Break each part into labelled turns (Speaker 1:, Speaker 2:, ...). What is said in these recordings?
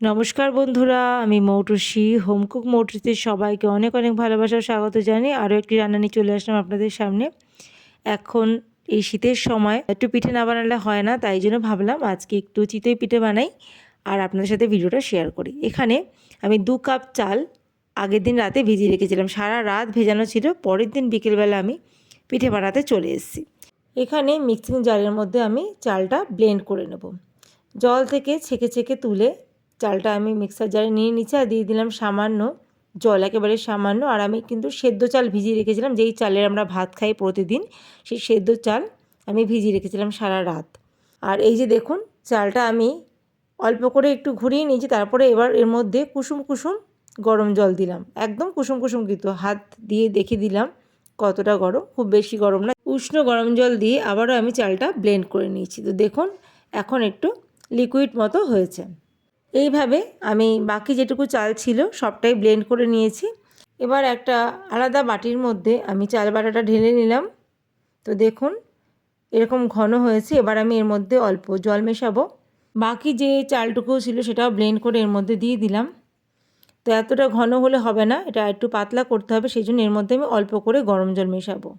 Speaker 1: নমস্কার বন্ধুরা, আমি মৌটুসি হোমকুক মৌটুসিতে সবাইকে অনেক অনেক ভালোবাসা স্বাগত জানি আরও একটি রান্না নিয়ে চলে আসলাম আপনাদের সামনে। এখন এই শীতের সময় একটু পিঠে না বানালে হয় না, তাই জন্য ভাবলাম আজকে একটু চিতই পিঠে বানাই আর আপনাদের সাথে ভিডিওটা শেয়ার করি। এখানে আমি দু কাপ চাল আগের দিন রাতে ভিজিয়ে রেখেছিলাম, সারা রাত ভেজানো ছিল, পরের দিন বিকেলবেলা আমি পিঠে বানাতে চলে এসেছি। এখানে মিক্সিং জারের মধ্যে আমি চালটা ব্লেন্ড করে নেব। জল থেকে ছেঁকে ছেঁকে তুলে চালটা আমি মিক্সার জারে নিয়ে নিচ্ছি আর দিয়ে দিলাম সামান্য জল, একেবারে সামান্য। আর আমি কিন্তু সেদ্ধ চাল ভিজিয়ে রেখেছিলাম, যেই চালের আমরা ভাত খাই প্রতিদিন, সেই সেদ্ধ চাল আমি ভিজিয়ে রেখেছিলাম সারা রাত। আর এই যে দেখুন, চালটা আমি অল্প করে একটু ঘুরিয়ে নিয়েছি, তারপরে এবার এর মধ্যে কুসুম কুসুম গরম জল দিলাম। একদম কুসুম কুসুম কিন্তু, হাত দিয়ে দেখে দিলাম কতটা গরম, খুব বেশি গরম না। উষ্ণ গরম জল দিয়ে আবারও আমি চালটা ব্লেন্ড করে নিয়েছি। তো দেখুন, এখন একটু লিকুইড মতো হয়েছে। এইভাবে আমি বাকি যেটুকু চাল ছিল সবটাই ব্লেন্ড করে নিয়েছি। এবার একটা আলাদা বাটির মধ্যে আমি চাল বাটাটা ঢেলে নিলাম। তো দেখুন, এরকম ঘন হয়েছে, এবার আমি এর মধ্যে অল্প জল মেশাবো। বাকি যে চালটুকু ছিল সেটাও ব্লেন্ড করে এর মধ্যে দিয়ে দিলাম। তো এতটা ঘন হলে হবে না, এটা একটু পাতলা করতে হবে সেই জন্য এর মধ্যে আমি অল্প করে গরম জল মেশাবো।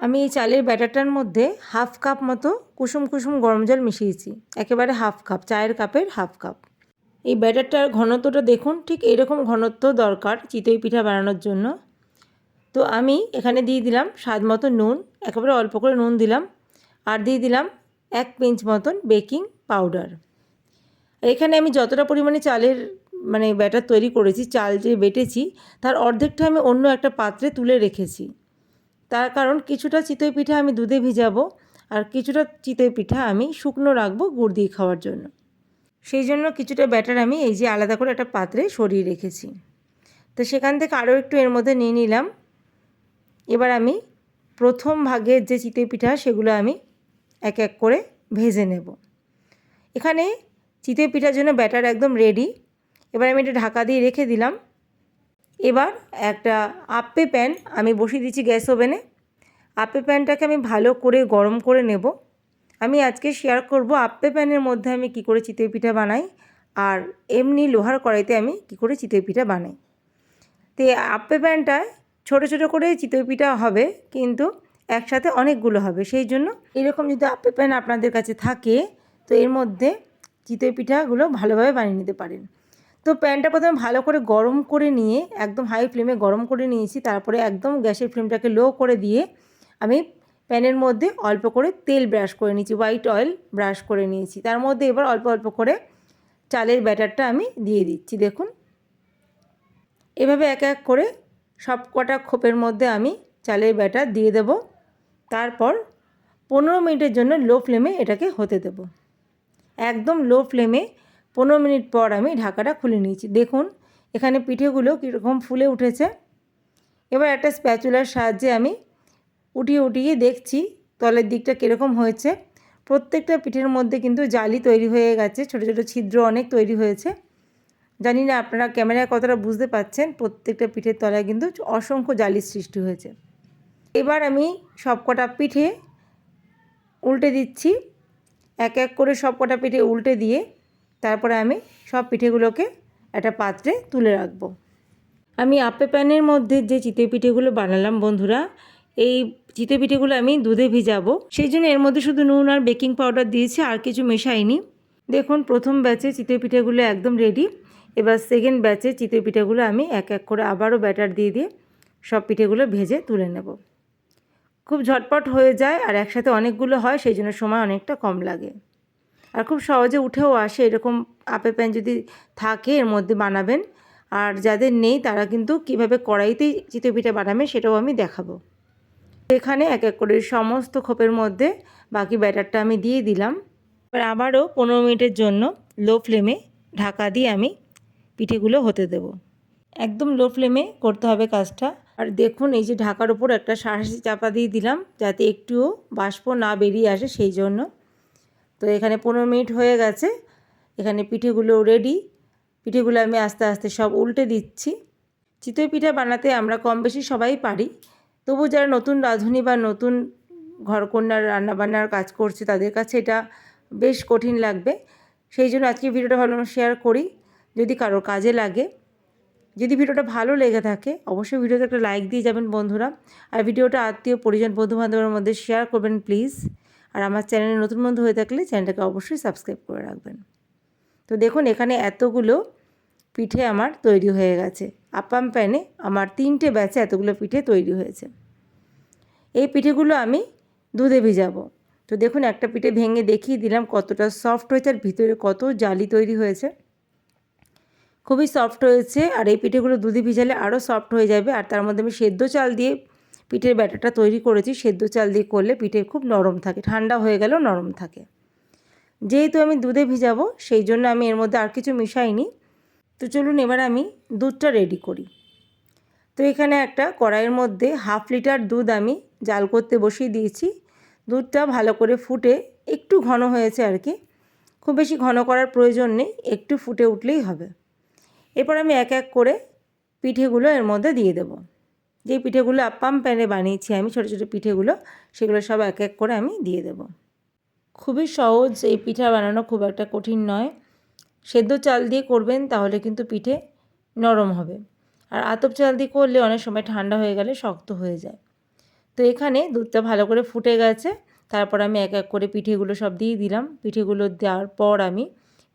Speaker 1: আমি এই চালের ব্যাটারটার মধ্যে হাফ কাপ মতো কুসুম কুসুম গরম জল মিশিয়েছি, একেবারে হাফ কাপ, চায়ের কাপের হাফ কাপ। এই ব্যাটারটার ঘনত্বটা দেখুন, ঠিক এরকম ঘনত্ব দরকার চিতই পিঠা বানানোর জন্য। তো আমি এখানে দিয়ে দিলাম স্বাদ মতো নুন, একেবারে অল্প করে নুন দিলাম, আর দিয়ে দিলাম এক পিঞ্চ মতন বেকিং পাউডার। এখানে আমি যতটা পরিমাণে চালের মানে ব্যাটার তৈরি করেছি, চাল যে বেটেছি, তার অর্ধেকটা আমি অন্য একটা পাত্রে তুলে রেখেছি। তার কারণ কিছুটা চিতই পিঠা আমি দুধে ভিজাবো, আর কিছুটা চিতই পিঠা আমি শুকনো রাখব গুড় দিয়ে খাওয়ার জন্য। সেই জন্য কিছুটা ব্যাটার আমি এই যে আলাদা করে একটা পাত্রে সরিয়ে রেখেছি। তো সেখান থেকে আরও একটু এর মধ্যে নিয়ে নিলাম। এবার আমি প্রথম ভাগের যে চিতই পিঠা সেগুলো আমি এক এক করে ভেজে নেব। এখানে চিতই পিঠার জন্য ব্যাটার একদম রেডি এবার আমি এটা ঢাকা দিয়ে রেখে দিলাম। এবার একটা আপে প্যান আমি বসিয়ে দিচ্ছি গ্যাস ওভেনে। আপে প্যানটাকে আমি ভালো করে গরম করে নেব। আমি আজকে শেয়ার করব আপ্পে প্যানের মধ্যে আমি কি করে চিতই পিঠা বানাই, আর এমনি লোহার কড়াইতে আমি কি করে চিতই পিঠা বানাই। তো আপ্পে প্যানটায় ছোটো ছোটো করে চিতই পিঠা হবে, কিন্তু একসাথে অনেকগুলো হবে, সেই জন্য এরকম যদি আপ্পে প্যান আপনাদের কাছে থাকে, তো এর মধ্যে চিতই পিঠাগুলো ভালোভাবে বানিয়ে নিতে পারেন। তো প্যানটা প্রথমে ভালো করে গরম করে নিয়ে, একদম হাই ফ্লেমে গরম করে নিয়েছি, তারপরে একদম গ্যাসের ফ্লেমটাকে লো করে দিয়ে আমি প্যানের মধ্যে অল্প করে তেল ব্রাশ করে নিয়েছি হোয়াইট অয়েল ব্রাশ করে নিয়েছি। তার মধ্যে এবার অল্প অল্প করে চালের ব্যাটারটা আমি দিয়ে দিচ্ছি, দেখুন। এভাবে এক এক করে সব কটা খোপের মধ্যে আমি চালের ব্যাটার দিয়ে দেব। তারপর পনেরো মিনিটের জন্য লো ফ্লেমে এটাকে হতে দেব। একদম লো ফ্লেমে পনেরো মিনিট পর আমি ঢাকাটা খুলে নিয়েছি। দেখুন, এখানে পিঠেগুলো কীরকম ফুলে উঠেছে। এবার একটা স্প্যাচুলার সাহায্যে আমি উঠিয়ে উঠিয়ে দেখছি তলের দিকটা কীরকম হয়েছে। প্রত্যেকটা পিঠের মধ্যে কিন্তু জালি তৈরি হয়ে গেছে, ছোটো ছোটো ছিদ্র অনেক তৈরি হয়েছে। জানি না আপনারা ক্যামেরায় কতটা বুঝতে পাচ্ছেন, প্রত্যেকটা পিঠের তলায় কিন্তু অসংখ্য জালির সৃষ্টি হয়েছে। এবার আমি সবকটা পিঠে উল্টে দিচ্ছি। এক এক করে সবকটা পিঠে উল্টে দিয়ে তারপরে আমি সব পিঠেগুলোকে একটা পাত্রে তুলে রাখব। আমি আপে প্যানের মধ্যে যে চিতই পিঠেগুলো বানালাম বন্ধুরা এই চিতই পিঠেগুলো আমি দুধে ভিজাবো। সেই জন্য এর মধ্যে শুধু নুন আর বেকিং পাউডার দিয়েছি, আর কিছু মেশাইনি। দেখুন, প্রথম ব্যাচে চিতই পিঠেগুলো একদম রেডি এবার সেকেন্ড ব্যাচে চিতই পিঠেগুলো আমি এক এক করে আবারও ব্যাটার দিয়ে দিয়ে সব পিঠেগুলো ভেজে তুলে নেব। খুব ঝটপট হয়ে যায়, আর একসাথে অনেকগুলো হয়, সেই জন্য সময় অনেকটা কম লাগে। আর খুব সহজে উঠেও আসে, এরকম আপে প্যান যদি থাকে, এর মধ্যে বানাবেন। আর যাদের নেই, তারা কিন্তু কীভাবে কড়াইতেই চিতই পিঠে বানাবেন সেটাও আমি দেখাবো। এখানে এক এক করে সমস্ত খোপের মধ্যে বাকি ব্যাটারটা আমি দিয়ে দিলাম। এবার আবারও পনেরো মিনিটের জন্য লো ফ্লেমে ঢাকা দিয়ে আমি পিঠেগুলো হতে দেব। একদম লো ফ্লেমে করতে হবে কাজটা। আর দেখুন, এই যে ঢাকার ওপর একটা সাঁড়াশি চাপা দিয়ে দিলাম যাতে একটুও বাষ্প না বেরিয়ে আসে সেই জন্য। তো এখানে পনেরো মিনিট হয়ে গেছে। এখানে পিঠেগুলো রেডি পিঠেগুলো আমি আস্তে আস্তে সব উল্টে দিচ্ছি। চিতই পিঠা বানাতে আমরা কম বেশি সবাই পারি। তবু যারা নতুন রাঁধুনি বা নতুন ঘরকন্যার রান্নাবান্নার কাজ করছে, তাদের কাছে এটা বেশ কঠিন লাগবে। সেই জন্য আজকে ভিডিওটা ভালো শেয়ার করি। যদি কারোর কাজে লাগে, যদি ভিডিওটা ভালো লেগে থাকে, অবশ্যই ভিডিওতে একটা লাইক দিয়ে যাবেন বন্ধুরা। আর ভিডিওটা আত্মীয়, পরিজন বন্ধু বান্ধবের মধ্যে শেয়ার করবেন প্লিজ আর আমার চ্যানেলে নতুন বন্ধু হয়ে থাকলে চ্যানেলটাকে অবশ্যই সাবস্ক্রাইব করে রাখবেন। তো দেখুন, এখানে এতগুলো পিঠে আমার তৈরি হয়ে গেছে। আপাম প্যানে আমার তিনটে ব্যাচে এতগুলো পিঠে তৈরি হয়েছে। এই পিঠেগুলো আমি দুধে ভিজাবো। তো দেখুন, একটা পিঠে ভেঙে দেখিয়ে দিলাম কতটা সফট হয়েছে আর ভিতরে কত জালি তৈরি হয়েছে। খুবই সফট হয়েছে আর এই পিঠেগুলো দুধে ভিজালে আরও সফট হয়ে যাবে। আর তার মধ্যে আমি সেদ্ধ চাল দিয়ে পিঠের ব্যাটারটা তৈরি করেছি। সেদ্ধ চাল দিয়ে করলে পিঠে খুব নরম থাকে, ঠান্ডা হয়ে গেলেও নরম থাকে। যেহেতু আমি দুধে ভিজাবো, সেই জন্য আমি এর মধ্যে আর কিছু মিশাইনি। তো চলুন এবার আমি দুধটা রেডি করি। তো এখানে একটা কড়াইয়ের মধ্যে হাফ লিটার দুধ আমি জাল করতে বসিয়ে দিয়েছি। দুধটা ভালো করে ফুটে একটু ঘন হয়েছে আর কি। খুব বেশি ঘন করার প্রয়োজন নেই, একটু ফুটে উঠলেই হবে। এরপর আমি এক এক করে পিঠেগুলো এর মধ্যে দিয়ে দেবো। যে পিঠেগুলো আপ্পাম প্যানে বানিয়েছি আমি, ছোটো ছোটো পিঠেগুলো, সেগুলো সব এক এক করে আমি দিয়ে দেবো। খুবই সহজ, এই পিঠা বানানো খুব একটা কঠিন নয়। সেদ্ধ চাল দিয়ে করবেন, তাহলে কিন্তু পিঠে নরম হবে। আর আতপ চাল দিয়ে করলে অনেক সময় ঠান্ডা হয়ে গেলে শক্ত হয়ে যায়। তো এখানে দুধটা ভালো করে ফুটে গেছে। তারপর আমি এক এক করে পিঠেগুলো সব দিয়ে দিলাম। পিঠেগুলো দেওয়ার পর আমি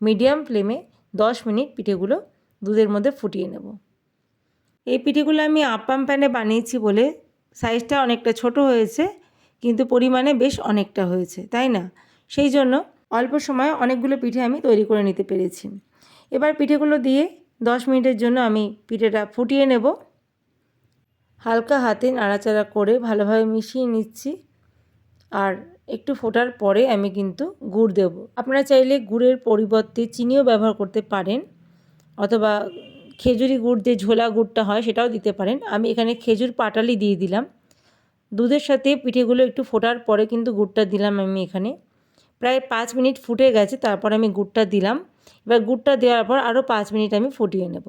Speaker 1: মিডিয়াম ফ্লেমে দশ মিনিট পিঠেগুলো দুধের মধ্যে ফুটিয়ে নেব। এই পিঠেগুলো আমি আপাম প্যানে বানিয়েছি বলে সাইজটা অনেকটা ছোট হয়েছে, কিন্তু পরিমাণে বেশ অনেকটা হয়েছে, তাই না? সেই জন্য অল্প সময়ে অনেকগুলো পিঠে আমি তৈরি করে নিতে পেরেছি। এবার পিঠেগুলো দিয়ে দশ মিনিটের জন্য আমি পিঠেটা ফুটিয়ে নেব। হালকা হাতে নাড়াচাড়া করে ভালোভাবে মিশিয়ে নিচ্ছি। আর একটু ফোটার পরে আমি কিন্তু গুড় দেব। আপনারা চাইলে গুড়ের পরিবর্তে চিনিও ব্যবহার করতে পারেন। অথবা খেজুরি গুড় যে ঝোলা গুড়টা হয় সেটাও দিতে পারেন। আমি এখানে খেজুর পাটালি দিয়ে দিলাম। দুধের সাথে পিঠেগুলো একটু ফোটার পরে কিন্তু গুড়টা দিলাম আমি এখানে। প্রায় পাঁচ মিনিট ফুটে গেছে, তারপর আমি গুড়টা দিলাম। এবার গুড়টা দেওয়ার পর আরও পাঁচ মিনিট আমি ফুটিয়ে নেব।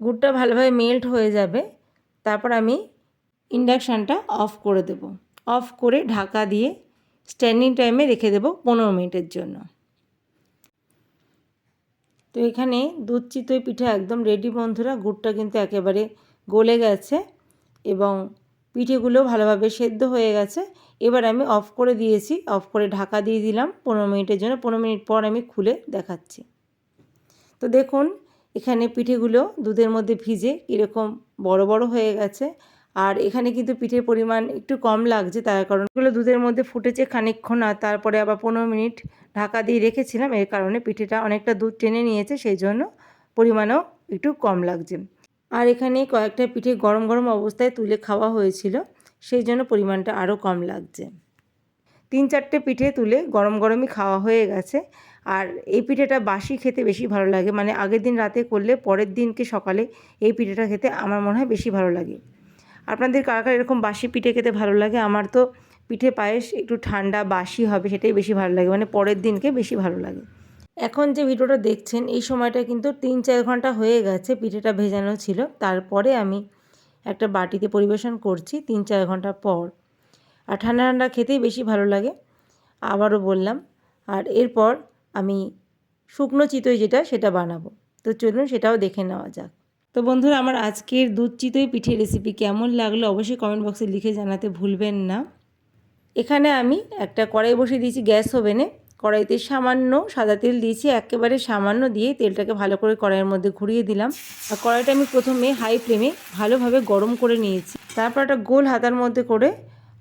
Speaker 1: গুড়টা ভালোভাবে মেল্ট হয়ে যাবে, তারপর আমি ইন্ডাকশানটা অফ করে দেব। অফ করে ঢাকা দিয়ে স্ট্যান্ডিং টাইমে রেখে দেব পনেরো মিনিটের জন্য। তো এখানে দুধ চিতই পিঠা একদম রেডি বন্ধুরা, গুড়টা কিন্তু একেবারে গলে গেছে এবং পিঠেগুলো ভালোভাবে সেদ্ধ হয়ে গেছে। এবার আমি অফ করে দিয়েছি। অফ করে ঢাকা দিয়ে দিলাম। পনেরো মিনিটের জন্য। পনেরো মিনিট পর আমি খুলে দেখাচ্ছি। তো দেখুন, এখানে পিঠেগুলো দুধের মধ্যে ভিজে কীরকম বড় বড় হয়ে গেছে। আর এখানে কিন্তু পিঠের পরিমাণ একটু কম লাগছে, তার কারণ এগুলো দুধের মধ্যে ফুটেছে খানিকক্ষণ আর তারপরে আবার পনেরো মিনিট ঢাকা দিয়ে রেখেছিলাম। এর কারণে পিঠেটা অনেকটা দুধ টেনে নিয়েছে, সেই জন্য পরিমাণও একটু কম লাগছে। আর এখানে কয়েকটা পিঠে গরম গরম অবস্থায় তুলে খাওয়া হয়েছিল, সেই জন্য পরিমাণটা আরও কম লাগছে। তিন চারটে পিঠে তুলে গরম গরমই খাওয়া হয়ে গেছে। আর এই পিঠেটা বাসি খেতে বেশি ভালো লাগে মানে আগের দিন রাতে করলে পরের দিনকে সকালে এই পিঠেটা খেতে আমার মনে হয় বেশি ভালো লাগে। আপনাদের কার কার এরকম বাসি পিঠে খেতে ভালো লাগে? আমার তো পিঠে পায়েস একটু ঠান্ডা বাসি হবে, সেটাই বেশি ভালো লাগে মানে পরের দিনকে বেশি ভালো লাগে। এখন যে ভিডিওটা দেখছেন, এই সময়টা কিন্তু তিন চার ঘণ্টা হয়ে গেছে পিঠেটা ভেজানো ছিল। তারপরে আমি একটা বাটিতে পরিবেশন করছি তিন চার ঘণ্টা পর। আর ঠান্ডা ঠান্ডা খেতেই বেশি ভালো লাগে, আবারও বললাম। আর এরপর আমি শুকনো চিতই যেটা, সেটা বানাবো। তো চলুন সেটাও দেখে নেওয়া যাক। তো বন্ধুরা, আমার আজকের দুধ চিতই পিঠে রেসিপি কেমন লাগল অবশ্যই কমেন্ট বক্সে লিখে জানাতে ভুলবেন না। এখানে আমি একটা কড়াই বসিয়ে দিয়েছি গ্যাস ওভেনে। কড়াইতে সামান্য সাদা তেল দিয়েছি, একেবারে সামান্য দিয়ে তেলটাকে ভালো করে কড়াইয়ের মধ্যে ঘুরিয়ে দিলাম। আর কড়াইটা আমি প্রথমে হাই ফ্লেমে ভালোভাবে গরম করে নিয়েছি। তারপর একটা গোল হাতার মধ্যে করে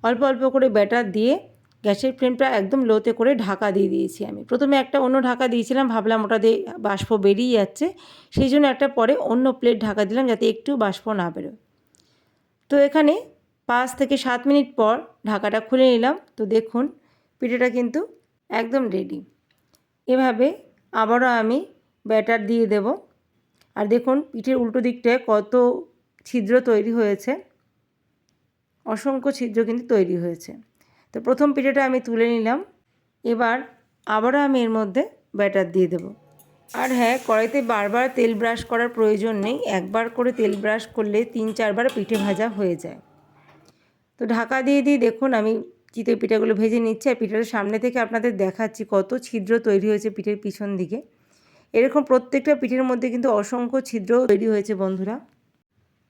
Speaker 1: অল্প অল্প করে ব্যাটার দিয়ে গ্যাসের ফ্লেমটা একদম লোতে করে ঢাকা দিয়ে দিয়েছি আমি। প্রথমে একটা অন্য ঢাকা দিয়েছিলাম, ভাবলাম ওটা দিয়ে বাষ্প বেরিয়ে যাচ্ছে। সেই জন্য একটা পরে অন্য প্লেট ঢাকা দিলাম যাতে একটু বাষ্প না বেরোয়। তো এখানে পাঁচ থেকে সাত মিনিট পর ঢাকাটা খুলে নিলাম। তো দেখুন, পিঠেটা কিন্তু একদম রেডি এভাবে আবারও আমি ব্যাটার দিয়ে দেব। আর দেখুন পিঠের উল্টো দিকটায় কত ছিদ্র তৈরি হয়েছে। অসংখ্য ছিদ্র কিন্তু তৈরি হয়েছে। তো প্রথম পিঠেটা আমি তুলে নিলাম। এবার আবারও আমি এর মধ্যে ব্যাটার দিয়ে দেব। আর হ্যাঁ কড়াইতে বারবার তেল ব্রাশ করার প্রয়োজন নেই। একবার করে তেল ব্রাশ করলে তিন চারবার পিঠে ভাজা হয়ে যায়। তো ঢাকা দিয়ে দিয়ে দেখুন আমি চিতই পিঠাগুলো ভেজে নিচ্ছে, আর পিঠাটা সামনে থেকে আপনাদের দেখাচ্ছি কত ছিদ্র তৈরি হয়েছে পিঠের পিছন দিকে। এরকম প্রত্যেকটা পিঠের মধ্যে কিন্তু অসংখ্য ছিদ্র তৈরি হয়েছে বন্ধুরা।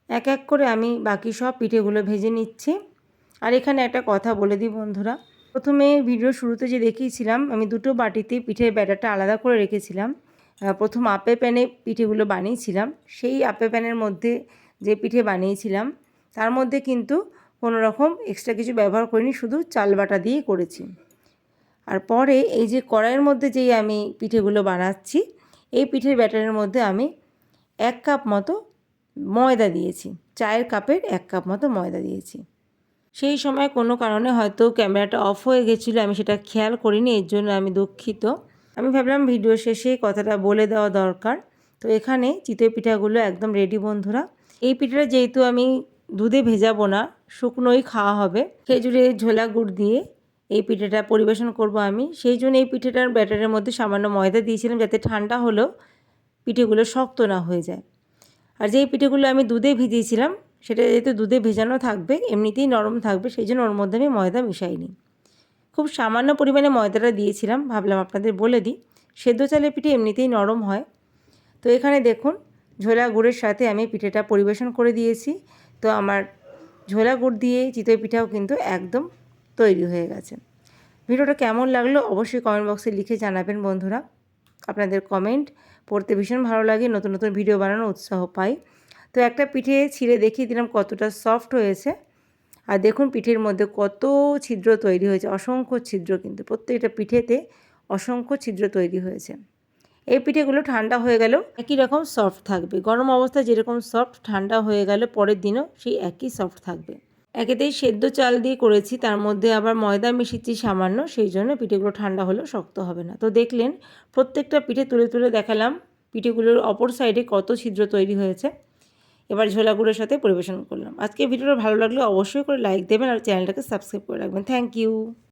Speaker 1: এক এক করে আমি বাকি সব পিঠেগুলো ভেজে নিচ্ছি। আর এখানে একটা কথা বলে দিই বন্ধুরা। প্রথমে ভিডিও শুরুতে যে দেখিয়েছিলাম, আমি দুটো বাটিতে পিঠের ব্যাটারটা আলাদা করে রেখেছিলাম। প্রথম আপে প্যানে পিঠেগুলো বানিয়েছিলাম। সেই আপে প্যানের মধ্যে যে পিঠে বানিয়েছিলাম, তার মধ্যে কিন্তু কোনো রকম এক্সট্রা কিছু ব্যবহার করিনি, শুধু চাল বাটা দিয়েই করেছি। আর পরে এই যে কড়াইয়ের মধ্যে যেই আমি পিঠেগুলো বানাচ্ছি, এই পিঠের ব্যাটারের মধ্যে আমি এক কাপ মতো ময়দা দিয়েছি, চায়ের কাপের এক কাপ মতো ময়দা দিয়েছি। সেই সময় কোনো কারণে হয়তো ক্যামেরাটা অফ হয়ে গেছিল, আমি সেটা খেয়াল করিনি, এর জন্য আমি দুঃখিত। আমি ভাবলাম ভিডিও শেষে কথাটা বলে দেওয়া দরকার। তো এখানে চিতই পিঠাগুলো একদম রেডি বন্ধুরা। এই পিঠাটা যেহেতু আমি দুধে ভেজাবো না শুকনোই খাওয়া হবে। খেজুরের ঝোলা গুড় দিয়ে এই পিঠেটা পরিবেশন করব আমি। সেই জন্য এই পিঠেটার ব্যাটারের মধ্যে সামান্য ময়দা দিয়েছিলাম যাতে ঠান্ডা হলেও পিঠেগুলো শক্ত না হয়ে যায়। আর যেই পিঠেগুলো আমি দুধে ভিজিয়েছিলাম, সেটা যেহেতু দুধে ভেজানো থাকবে, এমনিতেই নরম থাকবে, সেই জন্য ওর মধ্যে আমি ময়দা মিশাইনি। খুব সামান্য পরিমাণে ময়দাটা দিয়েছিলাম, ভাবলাম আপনাদের বলে দিই। সেদ্ধ চালের পিঠে এমনিতেই নরম হয়। তো এখানে দেখুন, ঝোলা গুড়ের সাথে আমি পিঠেটা পরিবেশন করে দিয়েছি। তো আমার ঝোলা গুড় দিয়ে চিতই পিঠাও কিন্তু একদম তৈরি হয়ে গেছে। ভিডিওটা কেমন লাগল অবশ্যই কমেন্ট বক্সে লিখে জানাবেন বন্ধুরা। আপনাদের কমেন্ট পড়তে ভীষণ ভালো লাগে, নতুন নতুন ভিডিও বানানোর উৎসাহ পাই। তো একটা পিঠে ছিঁড়ে দেখিয়ে দিলাম কতটা সফট হয়েছে। আর দেখুন পিঠের মধ্যে কত ছিদ্র তৈরি হয়েছে, অসংখ্য ছিদ্র কিন্তু, প্রত্যেকটা পিঠেতে অসংখ্য ছিদ্র তৈরি হয়েছে। এই পিঠেগুলো ঠান্ডা হয়ে গেলেও একই রকম সফট থাকবে। গরম অবস্থায় যেরকম সফট ঠান্ডা হয়ে গেলে, পরের দিনও সেই একই সফট থাকবে। একেতেই সেদ্ধ চাল দিয়ে করেছি, তার মধ্যে আবার ময়দা মিশিয়েছি সামান্য, সেই জন্য পিঠেগুলো ঠান্ডা হলেও শক্ত হবে না। তো দেখলেন, প্রত্যেকটা পিঠে তুলে তুলে দেখালাম পিঠেগুলোর অপর সাইডে কত ছিদ্র তৈরি হয়েছে। এবার ঝোলা গুঁড়োর সাথে পরিবেশন করলাম। আজকে ভিডিওটা ভালো লাগলে অবশ্যই করে লাইক দেবেন আর চ্যানেলটাকে সাবস্ক্রাইব করে রাখবেন। Thank you